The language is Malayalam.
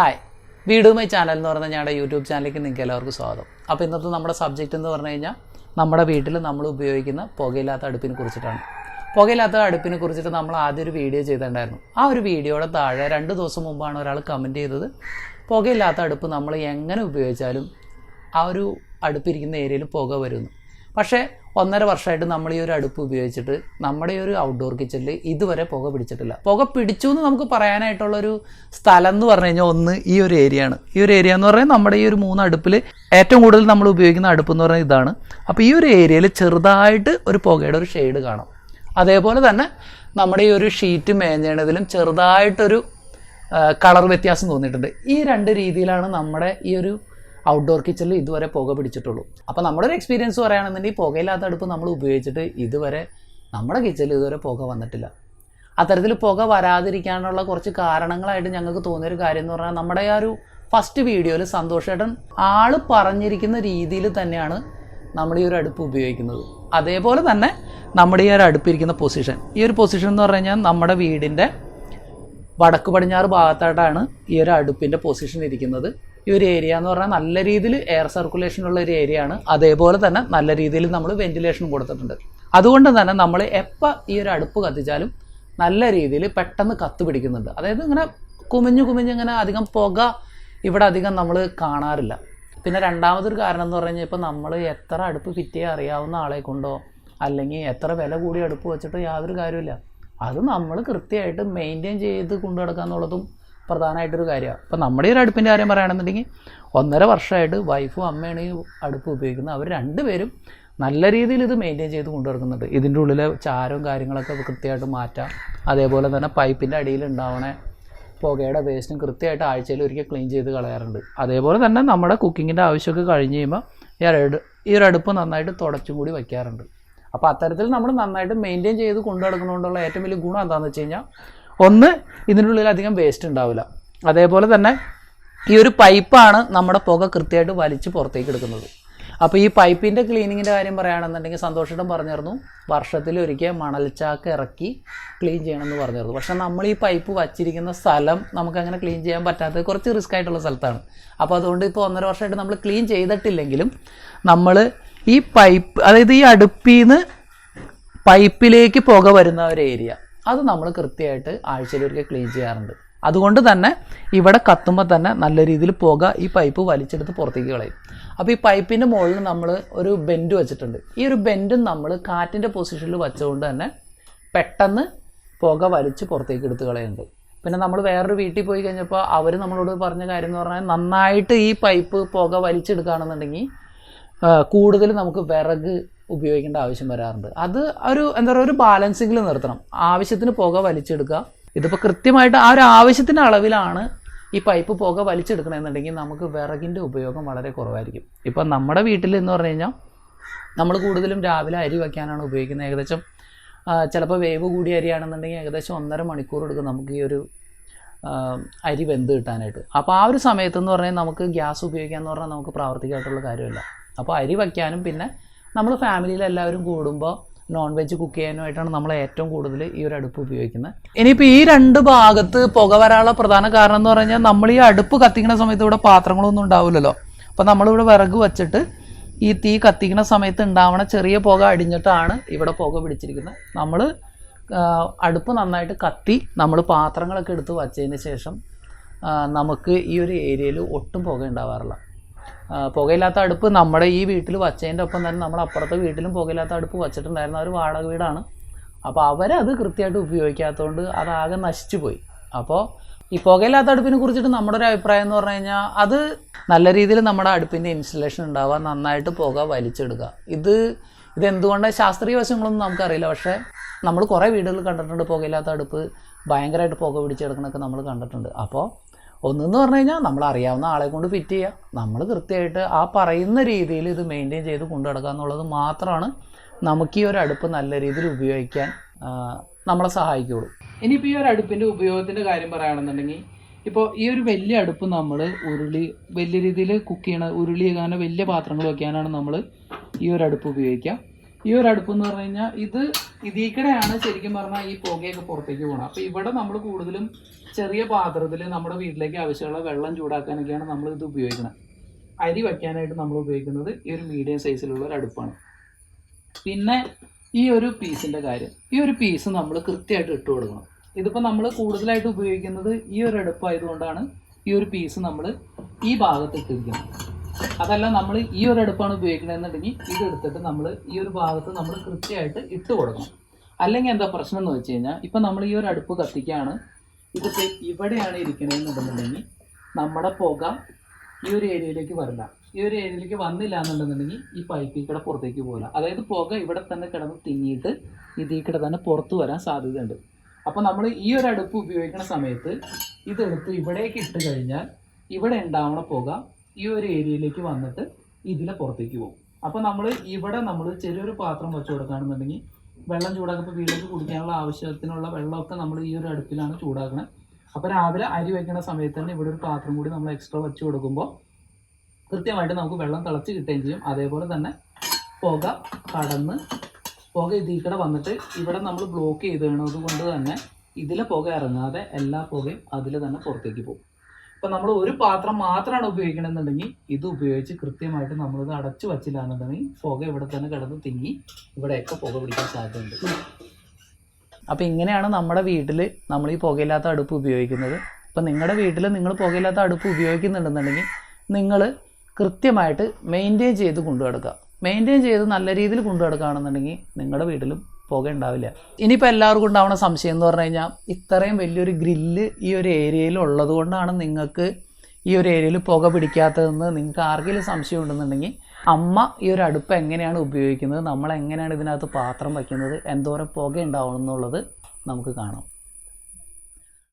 ഹായ് വീടുമൈ ചാനൽ എന്ന് പറഞ്ഞ ഞങ്ങളുടെ യൂട്യൂബ് ചാനലിലേക്ക് നിങ്ങൾക്ക് എല്ലാവർക്കും സ്വാഗതം. അപ്പോൾ ഇന്നത്തെ നമ്മുടെ സബ്ജക്റ്റ് എന്ന് പറഞ്ഞു കഴിഞ്ഞാൽ നമ്മുടെ വീട്ടിൽ നമ്മൾ ഉപയോഗിക്കുന്ന പുകയില്ലാത്ത അടുപ്പിനെ കുറിച്ചിട്ടാണ്. പുകയില്ലാത്ത അടുപ്പിനെ കുറിച്ചിട്ട് നമ്മൾ ആദ്യം ഒരു വീഡിയോ ചെയ്തിട്ടുണ്ടായിരുന്നു. ആ ഒരു വീഡിയോയുടെ താഴെ രണ്ട് ദിവസം മുമ്പാണ് ഒരാൾ കമന്റ് ചെയ്തത്. പുകയില്ലാത്ത അടുപ്പ് നമ്മൾ എങ്ങനെ ഉപയോഗിച്ചാലും ആ ഒരു അടുപ്പിരിക്കുന്ന ഏരിയയിൽ പുക വരുന്നു. പക്ഷേ ഒന്നര വർഷമായിട്ട് നമ്മൾ ഈ ഒരു അടുപ്പ് ഉപയോഗിച്ചിട്ട് നമ്മുടെ ഈ ഒരു ഔട്ട്ഡോർ കിച്ചണിൽ ഇതുവരെ പുക പിടിച്ചിട്ടില്ല. പുക പിടിച്ചു എന്ന് നമുക്ക് പറയാനായിട്ടുള്ളൊരു സ്ഥലം എന്ന് പറഞ്ഞു കഴിഞ്ഞാൽ ഒന്ന് ഈ ഒരു ഏരിയ ആണ്. ഈ ഒരു ഏരിയ എന്ന് പറഞ്ഞാൽ നമ്മുടെ ഈ ഒരു മൂന്ന് അടുപ്പിൽ ഏറ്റവും കൂടുതൽ നമ്മൾ ഉപയോഗിക്കുന്ന അടുപ്പ് എന്ന് പറഞ്ഞാൽ ഇതാണ്. അപ്പോൾ ഈ ഒരു ഏരിയയിൽ ചെറുതായിട്ട് ഒരു പുകയുടെ ഒരു ഷെയ്ഡ് കാണാം. അതേപോലെ തന്നെ നമ്മുടെ ഈ ഒരു ഷീറ്റ് മേഞ്ഞതിലും ചെറുതായിട്ടൊരു കളർ വ്യത്യാസം തോന്നിയിട്ടുണ്ട്. ഈ രണ്ട് രീതിയിലാണ് നമ്മുടെ ഈ ഒരു ഔട്ട്ഡോർ കിച്ചണിൽ ഇതുവരെ പുക പിടിച്ചിട്ടുള്ളൂ. അപ്പോൾ നമ്മുടെ ഒരു എക്സ്പീരിയൻസ് പറയുകയാണെന്നുണ്ടെങ്കിൽ പുകയില്ലാത്ത അടുപ്പ് നമ്മൾ ഉപയോഗിച്ചിട്ട് ഇതുവരെ നമ്മുടെ കിച്ചണിൽ ഇതുവരെ പുക വന്നിട്ടില്ല. അത്തരത്തിൽ പുക വരാതിരിക്കാനുള്ള കുറച്ച് കാരണങ്ങളായിട്ട് ഞങ്ങൾക്ക് തോന്നിയൊരു കാര്യം എന്ന് പറഞ്ഞാൽ നമ്മുടെ ആ ഒരു ഫസ്റ്റ് വീഡിയോയിൽ സന്തോഷേട്ടൻ ആൾ പറഞ്ഞിരിക്കുന്ന രീതിയിൽ തന്നെയാണ് നമ്മൾ ഈ ഒരു അടുപ്പ് ഉപയോഗിക്കുന്നത്. അതേപോലെ തന്നെ നമ്മുടെ ഈ ഒരു അടുപ്പിരിക്കുന്ന പൊസിഷൻ ഈ ഒരു പൊസിഷൻ എന്ന് പറഞ്ഞു കഴിഞ്ഞാൽ നമ്മുടെ വീടിന്റെ വടക്ക് പടിഞ്ഞാറ് ഭാഗത്തായിട്ടാണ് ഈ ഒരു അടുപ്പിന്റെ പൊസിഷൻ ഇരിക്കുന്നത്. ഈ ഒരു ഏരിയ എന്ന് പറഞ്ഞാൽ നല്ല രീതിയിൽ എയർ സർക്കുലേഷൻ ഉള്ള ഒരു ഏരിയ ആണ്. അതേപോലെ തന്നെ നല്ല രീതിയിൽ നമ്മൾ വെന്റിലേഷൻ കൊടുത്തിട്ടുണ്ട്. അതുകൊണ്ട് തന്നെ നമ്മൾ എപ്പോൾ ഈ ഒരു അടുപ്പ് കത്തിച്ചാലും നല്ല രീതിയിൽ പെട്ടെന്ന് കത്ത് പിടിക്കുന്നുണ്ട്. അതായത് ഇങ്ങനെ കുമിഞ്ഞു കുമിഞ്ഞ് ഇങ്ങനെ അധികം പുക ഇവിടെ അധികം നമ്മൾ കാണാറില്ല. പിന്നെ രണ്ടാമതൊരു കാരണം എന്ന് പറഞ്ഞാൽ കഴിഞ്ഞാൽ ഇപ്പോൾ നമ്മൾ എത്ര അടുപ്പ് ഫിറ്റ് ചെയ്യാൻ അറിയാവുന്ന ആളെ കൊണ്ടോ അല്ലെങ്കിൽ എത്ര വില കൂടി അടുപ്പ് വെച്ചിട്ടോ യാതൊരു കാര്യമില്ല അത് നമ്മൾ കൃത്യമായിട്ട് മെയിന്റെയിൻ ചെയ്ത് കൊണ്ടു നടക്കുക എന്നുള്ളതും പ്രധാനമായിട്ടൊരു കാര്യമാണ്. ഇപ്പോൾ നമ്മുടെ ഒരു അടുപ്പിന്റെ കാര്യം പറയുകയാണെന്നുണ്ടെങ്കിൽ ഒന്നര വർഷമായിട്ട് വൈഫും അമ്മയാണ് ഈ അടുപ്പ് ഉപയോഗിക്കുന്നത്. അവർ രണ്ടുപേരും നല്ല രീതിയിൽ ഇത് മെയിന്റെയിൻ ചെയ്ത് കൊണ്ടു നടക്കുന്നുണ്ട് ഇതിന്റെ ഉള്ളിലെ ചാരവും കാര്യങ്ങളൊക്കെ കൃത്യമായിട്ട് മാറ്റാം. അതേപോലെ തന്നെ പൈപ്പിന്റെ അടിയിൽ ഉണ്ടാവണ പുകയുടെ വേസ്റ്റും കൃത്യമായിട്ട് ആഴ്ചയിൽ ഒരിക്കൽ ക്ലീൻ ചെയ്ത് കളയാറുണ്ട്. അതേപോലെ തന്നെ നമ്മുടെ കുക്കിങ്ങിന്റെ ആവശ്യമൊക്കെ കഴിഞ്ഞ് കഴിയുമ്പോൾ ഈ ഒരു ഈ ഒരു അടുപ്പ് നന്നായിട്ട് തുടച്ചും കൂടി വയ്ക്കാറുണ്ട്. അപ്പോൾ അത്തരത്തിൽ നമ്മൾ നന്നായിട്ട് മെയിന്റെയിൻ ചെയ്ത് കൊണ്ടു നടക്കുന്നതുകൊണ്ടുള്ള ഏറ്റവും വലിയ ഗുണം എന്താണെന്ന് വെച്ച് കഴിഞ്ഞാൽ ഒന്ന് ഇതിനുള്ളിൽ അധികം വേസ്റ്റ് ഉണ്ടാവില്ല. അതേപോലെ തന്നെ ഈ ഒരു പൈപ്പാണ് നമ്മുടെ പുക കൃത്യമായിട്ട് വലിച്ച് പുറത്തേക്ക് എടുക്കുന്നത്. അപ്പോൾ ഈ പൈപ്പിന്റെ ക്ലീനിങ്ങിന്റെ കാര്യം പറയുകയാണെന്നുണ്ടെങ്കിൽ സന്തോഷിടം പറഞ്ഞിരുന്നു വർഷത്തിൽ ഒരിക്കൽ മണൽച്ചാക്ക് ഇറക്കി ക്ലീൻ ചെയ്യണമെന്ന് പറഞ്ഞിരുന്നു. പക്ഷേ നമ്മൾ ഈ പൈപ്പ് വച്ചിരിക്കുന്ന സ്ഥലം നമുക്കങ്ങനെ ക്ലീൻ ചെയ്യാൻ പറ്റാത്ത കുറച്ച് റിസ്ക് ആയിട്ടുള്ള സ്ഥലത്താണ്. അപ്പോൾ അതുകൊണ്ട് ഇപ്പോൾ ഒന്നര വർഷമായിട്ട് നമ്മൾ ക്ലീൻ ചെയ്തിട്ടില്ലെങ്കിലും നമ്മൾ ഈ പൈപ്പ് അതായത് ഈ അടുപ്പിൽ നിന്ന് പൈപ്പിലേക്ക് പുക വരുന്ന ഒരു ഏരിയ അത് നമ്മൾ കൃത്യമായിട്ട് ആഴ്ചയിൽ ഒരിക്കൽ ക്ലീൻ ചെയ്യാറുണ്ട്. അതുകൊണ്ട് തന്നെ ഇവിടെ കത്തുമ്പോൾ തന്നെ നല്ല രീതിയിൽ പുക ഈ പൈപ്പ് വലിച്ചെടുത്ത് പുറത്തേക്ക് കളയും. അപ്പോൾ ഈ പൈപ്പിന്റെ മുകളിൽ നമ്മൾ ഒരു ബെൻഡ് വെച്ചിട്ടുണ്ട്. ഈ ഒരു ബെൻഡും നമ്മൾ കാറ്റിന്റെ പൊസിഷനിൽ വെച്ചുകൊണ്ട് തന്നെ പെട്ടെന്ന് പുക വലിച്ച് പുറത്തേക്ക് എടുത്ത് കളയുന്നുണ്ട്. പിന്നെ നമ്മൾ വേറൊരു വീട്ടിൽ പോയി കഴിഞ്ഞപ്പോൾ അവർ നമ്മളോട് പറഞ്ഞ കാര്യം എന്ന് പറഞ്ഞാൽ നന്നായിട്ട് ഈ പൈപ്പ് പുക വലിച്ചെടുക്കുകയാണെന്നുണ്ടെങ്കിൽ കൂടുതൽ നമുക്ക് വിറക് ഉപയോഗിക്കേണ്ട ആവശ്യം വരാറുണ്ട്. അത് ഒരു എന്താ പറയുക ഒരു ബാലൻസിങ്ങിൽ നിർത്തണം. ആവശ്യത്തിന് പുക വലിച്ചെടുക്കുക. ഇതിപ്പോൾ കൃത്യമായിട്ട് ആ ഒരു ആവശ്യത്തിന്റെ അളവിലാണ് ഈ പൈപ്പ് പുക വലിച്ചെടുക്കണമെന്നുണ്ടെങ്കിൽ നമുക്ക് വിറകിന്റെ ഉപയോഗം വളരെ കുറവായിരിക്കും. ഇപ്പം നമ്മുടെ വീട്ടിൽ എന്ന് പറഞ്ഞു കഴിഞ്ഞാൽ നമ്മൾ കൂടുതലും രാവിലെ അരി വയ്ക്കാനാണ് ഉപയോഗിക്കുന്നത്. ഏകദേശം ചിലപ്പോൾ വേവ് കൂടിയ അരിയാണെന്നുണ്ടെങ്കിൽ ഏകദേശം ഒന്നര മണിക്കൂർ എടുക്കും നമുക്ക് ഈ ഒരു അരി വെന്ത് കിട്ടാനായിട്ട്. അപ്പോൾ ആ ഒരു സമയത്ത് എന്ന് പറഞ്ഞാൽ നമുക്ക് ഗ്യാസ് ഉപയോഗിക്കാമെന്ന് പറഞ്ഞാൽ നമുക്ക് പ്രാവർത്തികമായിട്ടുള്ള കാര്യമില്ല. അപ്പോൾ അരി വയ്ക്കാനും പിന്നെ നമ്മൾ ഫാമിലിയിൽ എല്ലാവരും കൂടുമ്പോൾ നോൺ വെജ് കുക്ക് ചെയ്യാനുമായിട്ടാണ് നമ്മൾ ഏറ്റവും കൂടുതൽ ഈ ഒരു അടുപ്പ് ഉപയോഗിക്കുന്നത്. ഇനിയിപ്പോൾ ഈ രണ്ട് ഭാഗത്ത് പുക വരാനുള്ള പ്രധാന കാരണം എന്ന് പറഞ്ഞാൽ നമ്മൾ ഈ അടുപ്പ് കത്തിക്കുന്ന സമയത്ത് ഇവിടെ പാത്രങ്ങളൊന്നും ഉണ്ടാവില്ലല്ലോ അപ്പോൾ നമ്മളിവിടെ വിറക് വെച്ചിട്ട് ഈ തീ കത്തിക്കുന്ന സമയത്ത് ഉണ്ടാവണ ചെറിയ പുക അടിഞ്ഞിട്ടാണ് ഇവിടെ പുക പിടിച്ചിരിക്കുന്നത്. നമ്മൾ അടുപ്പ് നന്നായിട്ട് കത്തി നമ്മൾ പാത്രങ്ങളൊക്കെ എടുത്ത് വച്ചതിന് ശേഷം നമുക്ക് ഈ ഒരു ഏരിയയിൽ ഒട്ടും പുക ഉണ്ടാവാറില്ല. പുകയില്ലാത്ത അടുപ്പ് നമ്മുടെ ഈ വീട്ടിൽ വച്ചതിന്റെ ഒപ്പം തന്നെ നമ്മുടെ അപ്പുറത്തെ വീട്ടിലും പുകയില്ലാത്ത അടുപ്പ് വച്ചിട്ടുണ്ടായിരുന്ന. ഒരു വാടക വീടാണ്. അപ്പോൾ അവരത് കൃത്യമായിട്ട് ഉപയോഗിക്കാത്തതുകൊണ്ട് അതാകെ നശിച്ചു പോയി. അപ്പോൾ ഈ പുകയില്ലാത്ത അടുപ്പിനെ കുറിച്ചിട്ട് നമ്മുടെ ഒരു അഭിപ്രായം എന്ന് പറഞ്ഞു കഴിഞ്ഞാൽ അത് നല്ല രീതിയിൽ നമ്മുടെ അടുപ്പിന്റെ ഇൻസ്റ്റലേഷൻ ഉണ്ടാവുക നന്നായിട്ട് പുക വലിച്ചെടുക്കുക. ഇത് ഇതെന്തുകൊണ്ട് ശാസ്ത്രീയ വശങ്ങളൊന്നും നമുക്കറിയില്ല. പക്ഷേ നമ്മൾ കുറേ വീടുകൾ കണ്ടിട്ടുണ്ട് പുകയില്ലാത്ത അടുപ്പ് ഭയങ്കരമായിട്ട് പുക പിടിച്ചെടുക്കണമൊക്കെ നമ്മൾ കണ്ടിട്ടുണ്ട്. അപ്പോൾ ഒന്നെന്ന് പറഞ്ഞു കഴിഞ്ഞാൽ നമ്മൾ അറിയാവുന്ന ആളെ കൊണ്ട് ഫിറ്റ് ചെയ്യുക നമ്മൾ കൃത്യമായിട്ട് ആ പറയുന്ന രീതിയിൽ ഇത് മെയിന്റെയിൻ ചെയ്ത് കൊണ്ടു നടക്കുക എന്നുള്ളത് മാത്രമാണ് നമുക്ക് ഈ ഒരു അടുപ്പ് നല്ല രീതിയിൽ ഉപയോഗിക്കാൻ നമ്മളെ സഹായിക്കുള്ളൂ. ഇനിയിപ്പോൾ ഈ ഒരു അടുപ്പിന്റെ ഉപയോഗത്തിന്റെ കാര്യം പറയുകയാണെന്നുണ്ടെങ്കിൽ ഇപ്പോൾ ഈ ഒരു വലിയ അടുപ്പ് നമ്മൾ ഉരുളി വലിയ രീതിയിൽ കുക്ക് ചെയ്യണ ഉരുളി വലിയ പാത്രങ്ങൾ വയ്ക്കാനാണ് നമ്മൾ ഈ ഒരു അടുപ്പ് ഉപയോഗിക്കുക. ഈ ഒരു അടുപ്പ് എന്ന് പറഞ്ഞു കഴിഞ്ഞാൽ ഇത് ഇതിക്കടെയാണ് ശരിക്കും പറഞ്ഞാൽ ഈ പുകയൊക്കെ പുറത്തേക്ക് പോകണം അപ്പോൾ ഇവിടെ നമ്മൾ കൂടുതലും ചെറിയ പാത്രത്തിൽ നമ്മുടെ വീട്ടിലേക്ക് ആവശ്യമുള്ള വെള്ളം ചൂടാക്കാനൊക്കെയാണ് നമ്മൾ ഇത് ഉപയോഗിക്കുന്നത്. അരി വയ്ക്കാനായിട്ട് നമ്മൾ ഉപയോഗിക്കുന്നത് ഈ ഒരു മീഡിയം സൈസിലുള്ള ഒരു അടുപ്പാണ്. പിന്നെ ഈ ഒരു പീസിന്റെ കാര്യം. ഈ ഒരു പീസ് നമ്മൾ കൃത്യമായിട്ട് ഇട്ട് കൊടുക്കണം. ഇതിപ്പോൾ നമ്മൾ കൂടുതലായിട്ട് ഉപയോഗിക്കുന്നത് ഈ ഒരു അടുപ്പായതുകൊണ്ടാണ് ഈ ഒരു പീസ് നമ്മൾ ഈ ഭാഗത്ത് ഇട്ടിരിക്കുന്നത്. അതല്ല നമ്മൾ ഈ ഒരു അടുപ്പാണ് ഉപയോഗിക്കുന്നതെന്നുണ്ടെങ്കിൽ ഇത് എടുത്തിട്ട് നമ്മൾ ഈ ഒരു ഭാഗത്ത് നമ്മൾ കൃത്യമായിട്ട് ഇട്ട് കൊടുക്കണം. അല്ലെങ്കിൽ എന്താ പ്രശ്നം എന്ന് വെച്ച് കഴിഞ്ഞാൽ ഇപ്പം നമ്മൾ ഈ ഒരു അടുപ്പ് കത്തിക്കുകയാണ് ഇതിപ്പോൾ ഇവിടെയാണ് ഇരിക്കണമെന്നുണ്ടെന്നുണ്ടെങ്കിൽ നമ്മുടെ പുക ഈ ഒരു ഏരിയയിലേക്ക് വരില്ല. ഈ ഒരു ഏരിയയിലേക്ക് വന്നില്ല എന്നുണ്ടെന്നുണ്ടെങ്കിൽ ഈ പൈപ്പിൽ കൂടെ പുറത്തേക്ക് പോകില്ല അതായത് പുക ഇവിടെ തന്നെ കിടന്ന് തിങ്ങിയിട്ട് ഇതിൽ കൂടെ തന്നെ പുറത്ത് വരാൻ സാധ്യതയുണ്ട്. അപ്പോൾ നമ്മൾ ഈ ഒരു അടുപ്പ് ഉപയോഗിക്കുന്ന സമയത്ത് ഇതെടുത്ത് ഇവിടേക്ക് ഇട്ട് കഴിഞ്ഞാൽ ഇവിടെ ഉണ്ടാവണ പുക ഈ ഒരു ഏരിയയിലേക്ക് വന്നിട്ട് ഇതിലെ പുറത്തേക്ക് പോകും. അപ്പോൾ നമ്മൾ ഇവിടെ നമ്മൾ ചെറിയൊരു പാത്രം വെച്ച് കൊടുക്കുകയാണെന്നുണ്ടെങ്കിൽ വെള്ളം ചൂടാക്കുമ്പോൾ വീട്ടിലേക്ക് കുടിക്കാനുള്ള ആവശ്യത്തിനുള്ള വെള്ളമൊക്കെ നമ്മൾ ഈ ഒരു അടുപ്പിലാണ് ചൂടാക്കുന്നത് അപ്പോൾ രാവിലെ അരി വയ്ക്കുന്ന സമയത്ത് തന്നെ ഇവിടെ ഒരു പാത്രം കൂടി നമ്മൾ എക്സ്ട്രാ വെച്ച് കൊടുക്കുമ്പോൾ കൃത്യമായിട്ട് നമുക്ക് വെള്ളം തിളച്ച് കിട്ടുകയും ചെയ്യും. അതേപോലെ തന്നെ പുക കടന്ന് പുക ഇതിക്കടെ കൂടെ വന്നിട്ട് ഇവിടെ നമ്മൾ ബ്ലോക്ക് ചെയ്തത് കൊണ്ട് തന്നെ ഇതിലെ പുക ഇറങ്ങാതെ എല്ലാ പുകയും അതിൽ തന്നെ പുറത്തേക്ക് പോകും. ഇപ്പം നമ്മൾ ഒരു പാത്രം മാത്രമാണ് ഉപയോഗിക്കണമെന്നുണ്ടെങ്കിൽ ഇത് ഉപയോഗിച്ച് കൃത്യമായിട്ട് നമ്മളിത് അടച്ചു വച്ചില്ല എന്നുണ്ടെങ്കിൽ പുക ഇവിടെ തന്നെ കിടന്ന് തിങ്ങി ഇവിടെയൊക്കെ പുക പിടിക്കാൻ സാധ്യതയുണ്ട്. അപ്പോൾ ഇങ്ങനെയാണ് നമ്മുടെ വീട്ടിൽ നമ്മൾ ഈ പുകയില്ലാത്ത അടുപ്പ് ഉപയോഗിക്കുന്നത്. അപ്പം നിങ്ങളുടെ വീട്ടിൽ നിങ്ങൾ പുകയില്ലാത്ത അടുപ്പ് ഉപയോഗിക്കുന്നുണ്ടെന്നുണ്ടെങ്കിൽ നിങ്ങൾ കൃത്യമായിട്ട് മെയിന്റെയിൻ ചെയ്ത് കൊണ്ടു നടക്കുക മെയിന്റെയിൻ ചെയ്ത് നല്ല രീതിയിൽ കൊണ്ടു നടക്കുകയാണെന്നുണ്ടെങ്കിൽ നിങ്ങളുടെ വീട്ടിലും പുക ഉണ്ടാവില്ല ഇനിയിപ്പോൾ എല്ലാവർക്കും ഉണ്ടാവുന്ന സംശയം എന്ന് പറഞ്ഞു കഴിഞ്ഞാൽ ഇത്രയും വലിയൊരു ഗ്രില്ല് ഈ ഒരു ഏരിയയിൽ ഉള്ളത് കൊണ്ടാണ് നിങ്ങൾക്ക് ഈ ഒരു ഏരിയയിൽ പുക പിടിക്കാത്തതെന്ന് നിങ്ങൾക്ക് ആർക്കെങ്കിലും സംശയം ഉണ്ടെന്നുണ്ടെങ്കിൽ അമ്മ ഈ ഒരു അടുപ്പ് എങ്ങനെയാണ് ഉപയോഗിക്കുന്നത് നമ്മൾ എങ്ങനെയാണ് ഇതിനകത്ത് പാത്രം വയ്ക്കുന്നത് എന്തോരം പുക ഉണ്ടാവണം എന്നുള്ളത് നമുക്ക് കാണാം.